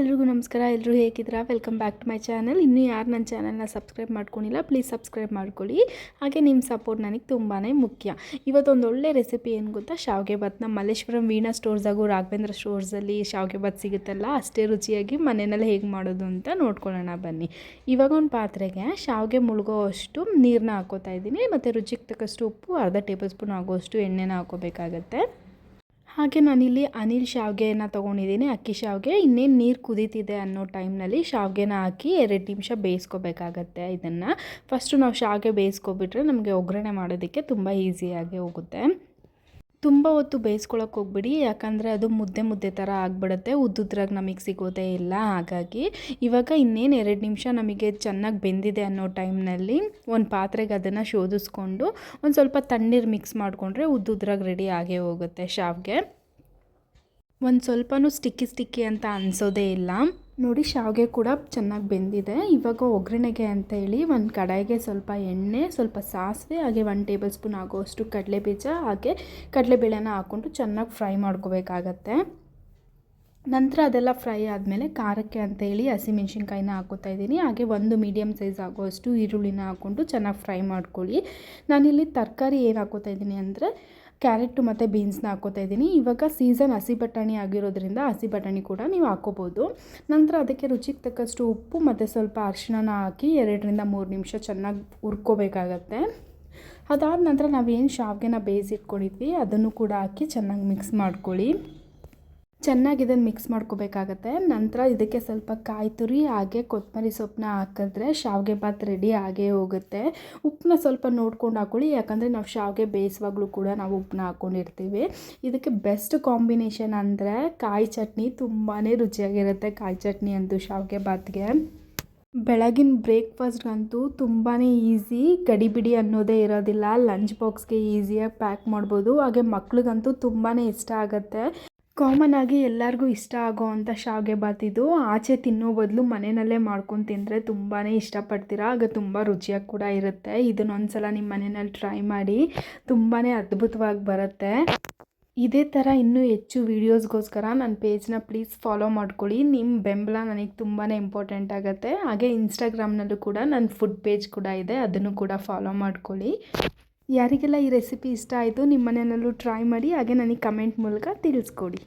ಎಲ್ರಿಗೂ ನಮಸ್ಕಾರ ಎಲ್ಲರೂ ಹೇಗಿದ್ದೀರಾ? Welcome back to my channel ಇನ್ನೂ ಯಾರು ನನ್ನ ಚಾನಲ್ನ ಸಬ್ಸ್ಕ್ರೈಬ್ ಮಾಡ್ಕೊಂಡಿಲ್ಲ ಪ್ಲೀಸ್ ಸಬ್ಸ್ಕ್ರೈಬ್ ಮಾಡ್ಕೊಳ್ಳಿ. ಹಾಗೆ ನಿಮ್ಮ ಸಪೋರ್ಟ್ ನನಗೆ ತುಂಬಾ ಮುಖ್ಯ. ಇವತ್ತೊಂದು ಒಳ್ಳೆ ರೆಸಿಪಿ ಏನು ಗೊತ್ತಾ? ಶಾವಿಗೆ ಭಾತ್. ನಮ್ಮ ಮಲ್ಲೇಶ್ವರಂ ವೀಣಾ ಸ್ಟೋರ್ಸಾಗೂ ರಾಘವೇಂದ್ರ ಸ್ಟೋರ್ಸಲ್ಲಿ ಶಾವಿಗೆ ಭಾತ್ ಸಿಗುತ್ತಲ್ಲ, ಅಷ್ಟೇ ರುಚಿಯಾಗಿ ಮನೆಯಲ್ಲಿ ಹೇಗೆ ಮಾಡೋದು ಅಂತ ನೋಡ್ಕೊಳ್ಳೋಣ ಬನ್ನಿ. ಇವಾಗ ಒಂದು ಪಾತ್ರೆಗೆ ಶಾವಿಗೆ ಮುಳುಗೋ ಅಷ್ಟು ನೀರನ್ನ ಹಾಕೋತಾ ಇದ್ದೀನಿ. ಮತ್ತು ರುಚಿಗೆ ತಕ್ಕಷ್ಟು ಉಪ್ಪು, ಅರ್ಧ ಟೇಬಲ್ ಸ್ಪೂನ್ ಆಗೋಷ್ಟು ಎಣ್ಣೆನ ಹಾಕೋಬೇಕಾಗತ್ತೆ. ಹಾಗೆ ನಾನಿಲ್ಲಿ ಅನಿಲ್ ಶಾವಿಗೆಯನ್ನು ತೊಗೊಂಡಿದ್ದೀನಿ. ಅಕ್ಕಿ ಶಾವಿಗೆ. ಇನ್ನೇನು ನೀರು ಕುದೀತಿದೆ ಅನ್ನೋ ಟೈಮ್ನಲ್ಲಿ ಶಾವಿಗೆನ ಹಾಕಿ ಎರಡು ನಿಮಿಷ ಬೇಯಿಸ್ಕೋಬೇಕಾಗತ್ತೆ ಇದನ್ನು. ಫಸ್ಟು ನಾವು ಶಾವಿಗೆ ಬೇಯಿಸ್ಕೊಬಿಟ್ರೆ ನಮಗೆ ಒಗ್ಗರಣೆ ಮಾಡೋದಕ್ಕೆ ತುಂಬ ಈಸಿಯಾಗಿ ಹೋಗುತ್ತೆ. ತುಂಬ ಹೊತ್ತು ಬೇಯಿಸ್ಕೊಳಕ್ಕೆ ಹೋಗ್ಬಿಡಿ, ಯಾಕಂದರೆ ಅದು ಮುದ್ದೆ ಮುದ್ದೆ ಥರ ಆಗಿಬಿಡುತ್ತೆ, ಉದ್ದುದ್ರಾಗ ನಮಗೆ ಸಿಗೋದೇ ಇಲ್ಲ. ಹಾಗಾಗಿ ಇವಾಗ ಇನ್ನೇನು ಎರಡು ನಿಮಿಷ ನಮಗೆ ಚೆನ್ನಾಗಿ ಬೆಂದಿದೆ ಅನ್ನೋ ಟೈಮ್ನಲ್ಲಿ ಒಂದು ಪಾತ್ರೆಗೆ ಅದನ್ನು ಶೋಧಿಸ್ಕೊಂಡು ಒಂದು ಸ್ವಲ್ಪ ತಣ್ಣೀರು ಮಿಕ್ಸ್ ಮಾಡಿಕೊಂಡ್ರೆ ಉದ್ದುದ್ರಾಗ ರೆಡಿ ಆಗೇ ಹೋಗುತ್ತೆ ಶಾವ್ಗೆ. ಒಂದು ಸ್ವಲ್ಪನೂ ಸ್ಟಿಕ್ಕಿ ಸ್ಟಿಕ್ಕಿ ಅಂತ ಅನಿಸೋದೇ ಇಲ್ಲ. ನೋಡಿ ಶಾವಿಗೆ ಕೂಡ ಚೆನ್ನಾಗಿ ಬೆಂದಿದೆ. ಇವಾಗ ಒಗ್ಗರಣೆಗೆ ಅಂತ ಹೇಳಿ ಒಂದು ಕಡಾಯಿಗೆ ಸ್ವಲ್ಪ ಎಣ್ಣೆ, ಸ್ವಲ್ಪ ಸಾಸಿವೆ, ಹಾಗೆ ಒನ್ ಟೇಬಲ್ ಸ್ಪೂನ್ ಆಗೋಷ್ಟು ಕಡಲೆಬೀಜ, ಹಾಗೆ ಕಡಲೆಬೇಳೆನ ಹಾಕ್ಕೊಂಡು ಚೆನ್ನಾಗಿ ಫ್ರೈ ಮಾಡ್ಕೋಬೇಕಾಗತ್ತೆ. ನಂತರ ಅದೆಲ್ಲ ಫ್ರೈ ಆದಮೇಲೆ ಖಾರಕ್ಕೆ ಅಂತ ಹೇಳಿ ಹಸಿಮೆಣ್ಸಿನ್ಕಾಯಿನ ಹಾಕೋತಾ ಇದ್ದೀನಿ. ಹಾಗೆ ಒಂದು ಮೀಡಿಯಮ್ ಸೈಜ್ ಆಗೋಷ್ಟು ಈರುಳ್ಳಿನ ಹಾಕ್ಕೊಂಡು ಚೆನ್ನಾಗಿ ಫ್ರೈ ಮಾಡ್ಕೊಳ್ಳಿ. ನಾನಿಲ್ಲಿ ತರಕಾರಿ ಏನು ಹಾಕೋತಾ ಇದ್ದೀನಿ ಅಂದರೆ ಕ್ಯಾರೆಟು ಮತ್ತು ಬೀನ್ಸ್ನ ಹಾಕೋತಾ ಇದ್ದೀನಿ. ಇವಾಗ ಸೀಸನ್ ಹಸಿ ಬಟಾಣಿ ಆಗಿರೋದ್ರಿಂದ ಹಸಿ ಬಟಾಣಿ ಕೂಡ ನೀವು ಹಾಕೋಬೋದು. ನಂತರ ಅದಕ್ಕೆ ರುಚಿಗೆ ತಕ್ಕಷ್ಟು ಉಪ್ಪು ಮತ್ತು ಸ್ವಲ್ಪ ಅರಿಶಿಣನ ಹಾಕಿ ಎರಡರಿಂದ ಮೂರು ನಿಮಿಷ ಚೆನ್ನಾಗಿ ಹುರ್ಕೋಬೇಕಾಗತ್ತೆ. ಅದಾದ ನಂತರ ನಾವೇನು ಶಾವಿಗೆನ ಬೇಯಿಸಿಟ್ಕೊಂಡಿದ್ವಿ, ಅದನ್ನು ಕೂಡ ಹಾಕಿ ಚೆನ್ನಾಗಿ ಮಿಕ್ಸ್ ಮಾಡ್ಕೊಳ್ಳಿ. ಚೆನ್ನಾಗಿ ಇದನ್ನು ಮಿಕ್ಸ್ ಮಾಡ್ಕೋಬೇಕಾಗತ್ತೆ. ನಂತರ ಇದಕ್ಕೆ ಸ್ವಲ್ಪ ಕಾಯಿ ತುರಿ, ಹಾಗೆ ಕೊತ್ತಂಬರಿ ಸೊಪ್ಪನ್ನ ಹಾಕಿದ್ರೆ ಶಾವಿಗೆ ಭಾತ್ ರೆಡಿ ಆಗೇ ಹೋಗುತ್ತೆ. ಉಪ್ಪನ್ನ ಸ್ವಲ್ಪ ನೋಡ್ಕೊಂಡು ಹಾಕೊಳ್ಳಿ, ಯಾಕಂದರೆ ನಾವು ಶಾವಿಗೆ ಬೇಯಿಸುವಾಗಲೂ ಕೂಡ ನಾವು ಉಪ್ಪನ್ನ ಹಾಕ್ಕೊಂಡಿರ್ತೀವಿ ಇದಕ್ಕೆ ಬೆಸ್ಟ್ ಕಾಂಬಿನೇಷನ್ ಅಂದರೆ ಕಾಯಿ ಚಟ್ನಿ ತುಂಬಾ ರುಚಿಯಾಗಿರುತ್ತೆ ಕಾಯಿ ಚಟ್ನಿ ಅಂತೂ ಶಾವಿಗೆ ಭಾತ್ಗೆ. ಬೆಳಗಿನ ಬ್ರೇಕ್ಫಾಸ್ಟ್ಗಂತೂ ತುಂಬಾ ಈಸಿ ಗಡಿಬಿಡಿ ಅನ್ನೋದೇ ಇರೋದಿಲ್ಲ. ಲಂಚ್ ಬಾಕ್ಸ್ಗೆ ಈಸಿಯಾಗಿ ಪ್ಯಾಕ್ ಮಾಡ್ಬೋದು. ಹಾಗೆ ಮಕ್ಳಿಗಂತೂ ತುಂಬಾ ಇಷ್ಟ ಆಗುತ್ತೆ. ಕಾಮನ್ ಆಗಿ ಎಲ್ಲರಿಗೂ ಇಷ್ಟ ಆಗೋ ಅಂಥ ಶಾವಿಗೆ ಬಾತ್ ಇದು. ಆಚೆ ತಿನ್ನೋ ಬದಲು ಮನೆಯಲ್ಲೇ ಮಾಡ್ಕೊಂಡು ತಿಂದರೆ ತುಂಬಾ ಇಷ್ಟಪಡ್ತೀರಾ? ಆಗ ತುಂಬ ರುಚಿಯಾಗಿ ಕೂಡ ಇರುತ್ತೆ. ಇದನ್ನೊಂದ್ಸಲ ನಿಮ್ಮ ಮನೆಯಲ್ಲಿ ಟ್ರೈ ಮಾಡಿ. ತುಂಬಾ ಅದ್ಭುತವಾಗಿ ಬರುತ್ತೆ. ಇದೇ ಥರ ಇನ್ನೂ ಹೆಚ್ಚು ವೀಡಿಯೋಸ್ಗೋಸ್ಕರ ನನ್ನ ಪೇಜ್ನ ಪ್ಲೀಸ್ ಫಾಲೋ ಮಾಡ್ಕೊಳ್ಳಿ. ನಿಮ್ಮ ಬೆಂಬಲ ನನಗೆ ತುಂಬಾ ಇಂಪಾರ್ಟೆಂಟ್ ಆಗುತ್ತೆ. ಹಾಗೆ ಇನ್ಸ್ಟಾಗ್ರಾಮ್ನಲ್ಲೂ ಕೂಡ ನನ್ನ ಫುಡ್ ಪೇಜ್ ಕೂಡ ಇದೆ. ಅದನ್ನು ಕೂಡ ಫಾಲೋ ಮಾಡ್ಕೊಳ್ಳಿ. ಯಾರಿಗೆಲ್ಲ ಈ ರೆಸಿಪಿ ಇಷ್ಟ ಆಯಿತು ನಿಮ್ಮ ಮನೆಯಲ್ಲೂ ಟ್ರೈ ಮಾಡಿ ಹಾಗೆ ನನಗೆ ಕಮೆಂಟ್ ಮೂಲಕ ತಿಳಿಸ್ಕೊಡಿ.